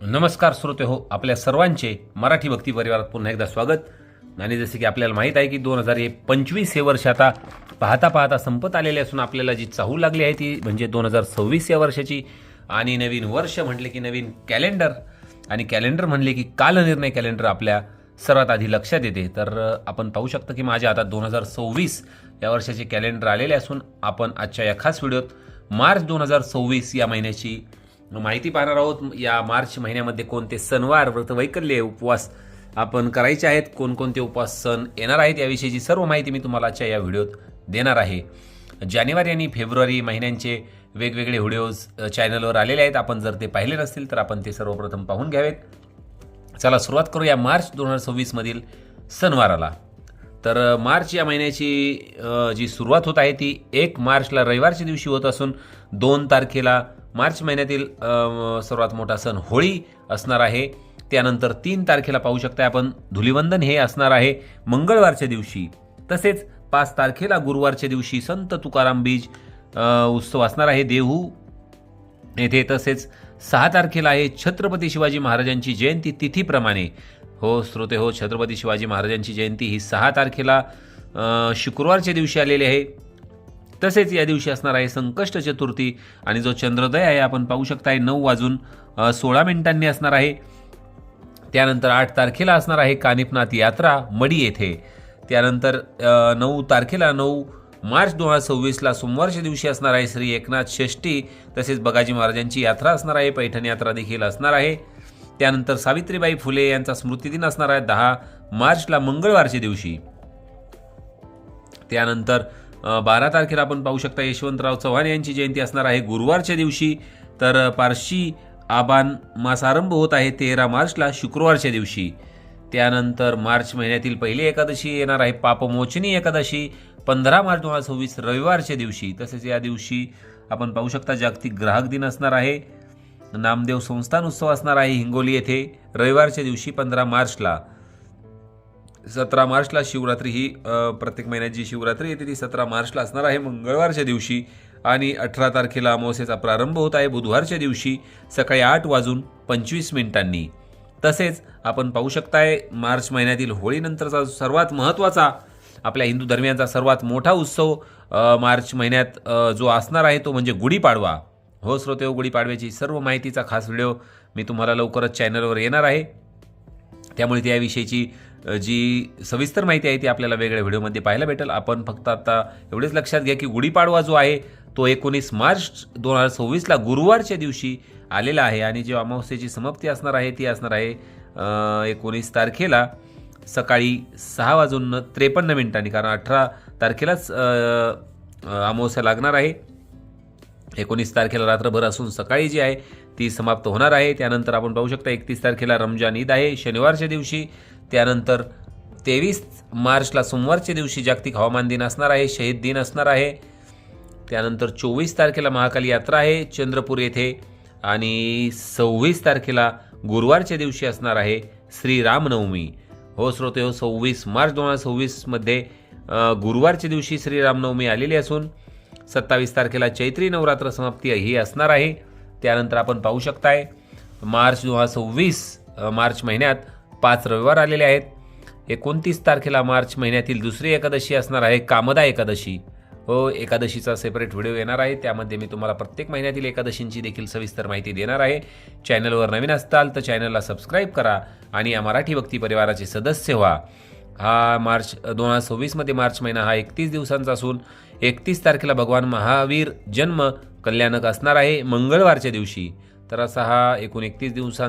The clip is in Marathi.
नमस्कार श्रोते हो आपल्या सर्वांचे मराठी भक्ती परिवारात पुन्हा एकदा स्वागत. आणि जसे की आपल्याला माहीत आहे की दोन हजार पंचवीस हे वर्ष आता पाहता पाहता संपत आलेले असून आपल्याला जी चाहू लागली आहे ती म्हणजे दोन हजार सव्वीस या वर्षाची. आणि नवीन वर्ष म्हटले की नवीन कॅलेंडर. आणि कॅलेंडर म्हणले की कालनिर्णय कॅलेंडर आपल्या सर्वात आधी लक्षात येते. तर आपण पाहू शकतो की माझ्या आता दोन हजार सव्वीस या वर्षाचे कॅलेंडर आलेले असून आपण आजच्या या खास व्हिडिओत मार्च दोन हजार सव्वीस या महिन्याची माहिती पाहणार आहोत या मार्च महिन्यामध्ये कोणते सणवार व्रतवैकल्य उपवास आपण करायचे आहेत कोणकोणते उपवास सण येणार आहेत याविषयीची सर्व माहिती मी तुम्हाला आजच्या या व्हिडिओत देणार आहे. जानेवारी आणि फेब्रुवारी महिन्यांचे वेगवेगळे व्हिडिओज चॅनलवर आलेले आहेत. आपण जर ते पाहिले नसतील तर आपण ते सर्वप्रथम पाहून घ्यावेत. चला सुरुवात करूया मार्च दोन हजार सव्वीसमधील सणवाराला. तर मार्च या महिन्याची जी सुरुवात होत आहे ती एक मार्चला रविवारच्या दिवशी होत असून दोन तारखेला मार्च महिन्यातील सर्वात मोठा सण होळी असणार आहे. त्यानंतर तीन तारखेला पाहू शकता आपण धुलिवंदन हे असणार आहे मंगळवारच्या दिवशी. तसेच पाच तारखेला गुरुवारच्या दिवशी संत तुकाराम बीज उत्सव असणार आहे देहू. येथे तसेच सहा तारखेला आहे छत्रपती शिवाजी महाराजांची जयंती तिथीप्रमाणे. हो श्रोते हो छत्रपती शिवाजी महाराजांची जयंती ही सहा तारखेला शुक्रवारच्या दिवशी आलेली आहे. तसेच या दिवशी असणार आहे संकष्ट चतुर्थी आणि जो चंद्रोदय आहे आपण पाहू शकताय नऊ वाजून सोळा मिनिटांनी असणार आहे. त्यानंतर आठ तारखेला असणार आहे कानिपनाथ यात्रा मडी येथे. त्यानंतर नऊ तारखेला नऊ मार्च दोन हजार सव्वीसला सोमवारच्या दिवशी असणार आहे श्री एकनाथ षष्ठी. तसेच बगाजी महाराजांची यात्रा असणार आहे पैठण यात्रा देखील असणार आहे. त्यानंतर सावित्रीबाई फुले यांचा स्मृतिदिन असणार आहे दहा मार्चला मंगळवारच्या दिवशी. त्यानंतर बारा तारखेला आपण पाहू शकता यशवंतराव चव्हाण यांची जयंती असणार आहे. गुरुवारच्या दिवशी तर पारशी आबान मास आरंभ होत आहे तेरा मार्चला शुक्रवारच्या दिवशी. त्यानंतर मार्च महिन्यातील पहिली एकादशी येणार आहे. पापमोचनी एकादशी पंधरा मार्च दोन हजार सव्वीस रविवारच्या दिवशी. तसेच या दिवशी आपण पाहू शकता जागतिक ग्राहक दिन असणार आहे. नामदेव संस्थान उत्सव असणार आहे हिंगोली येथे. रविवारच्या दिवशी पंधरा मार्चला. सतरा मार्चला शिवरात्री ही प्रत्येक महिन्यात जी शिवरात्री येते ती सतरा मार्चला असणार आहे मंगळवारच्या दिवशी. आणि अठरा तारखेला अमावस्येचा प्रारंभ होत आहे बुधवारच्या दिवशी सकाळी आठ वाजून पंचवीस मिनिटांनी. तसेच आपण पाहू शकताय मार्च महिन्यातील होळीनंतरचा सर्वात महत्त्वाचा आपल्या हिंदू धर्मियांचा सर्वात मोठा उत्सव मार्च महिन्यात जो असणार आहे तो म्हणजे गुढीपाडवा. हो श्रोते हो गुढीपाडव्याची सर्व माहितीचा खास व्हिडिओ मी तुम्हाला लवकरच चॅनलवर येणार आहे. त्यामुळे त्याविषयीची अ, जी सविस्तर माहिती आहे ती आपल्याला वेगळ्या व्हिडिओमध्ये पाहायला भेटेल. आपण फक्त आता एवढेच लक्षात घ्या की गुढीपाडवा जो आहे तो एकोणीस मार्च दोन हजार सव्वीसला गुरुवारच्या दिवशी आलेला आहे आणि जी अमावस्येची समाप्ती असणार आहे ती असणार आहे एकोणीस तारखेला सकाळी सहा वाजून त्रेपन्न मिनिटांनी कारण अठरा तारखेलाच अमावस्या लागणार आहे. एकोणीस तारखेला रात्रभर असून सकाळी जी आहे ती समाप्त होणार आहे. त्यानंतर आपण पाहू शकता एकतीस तारखेला रमजान ईद आहे. शनिवारच्या दिवशी त्यानंतर तेवीस मार्चला सोमवारच्या दिवशी जागतिक हवामान दिन असणार आहे शहीद दिन असणार आहे. त्यानंतर चोवीस तारखेला महाकाली यात्रा आहे चंद्रपूर येथे. आणि सव्वीस तारखेला गुरुवारच्या दिवशी असणार आहे श्रीरामनवमी. हो श्रोते हो सव्वीस मार्च दोन हजार सव्वीसमध्ये गुरुवारच्या दिवशी श्रीरामनवमी आलेली असून सत्तावीस तारखेला चैत्री नवरात्र समाप्ती ही असणार आहे. त्यानंतर आपण पाहू शकताय मार्च दोन हजार सव्वीस मार्च महिन्यात पाच रविवार आलेले आहेत. एकोणतीस तारखेला मार्च महिन्यातील दुसरी एकादशी असणार आहे कामदा एकादशी. हो एकादशीचा सेपरेट व्हिडिओ येणार आहे. त्यामध्ये मी तुम्हाला प्रत्येक महिन्यातील एकादशींची देखील सविस्तर माहिती देणार आहे. चॅनलवर नवीन असताल तर चॅनलला सबस्क्राईब करा आणि या मराठी भक्ती परिवाराचे सदस्य व्हा. हा मार्च दोन हजार सव्वीसमध्ये मार्च महिना हा एकतीस दिवसांचा असून एकतीस तारखेला भगवान महावीर जन्म कल्याणक असणार आहे मंगळवारच्या दिवशी. तर असा हा एकूण एकतीस दिवसांचा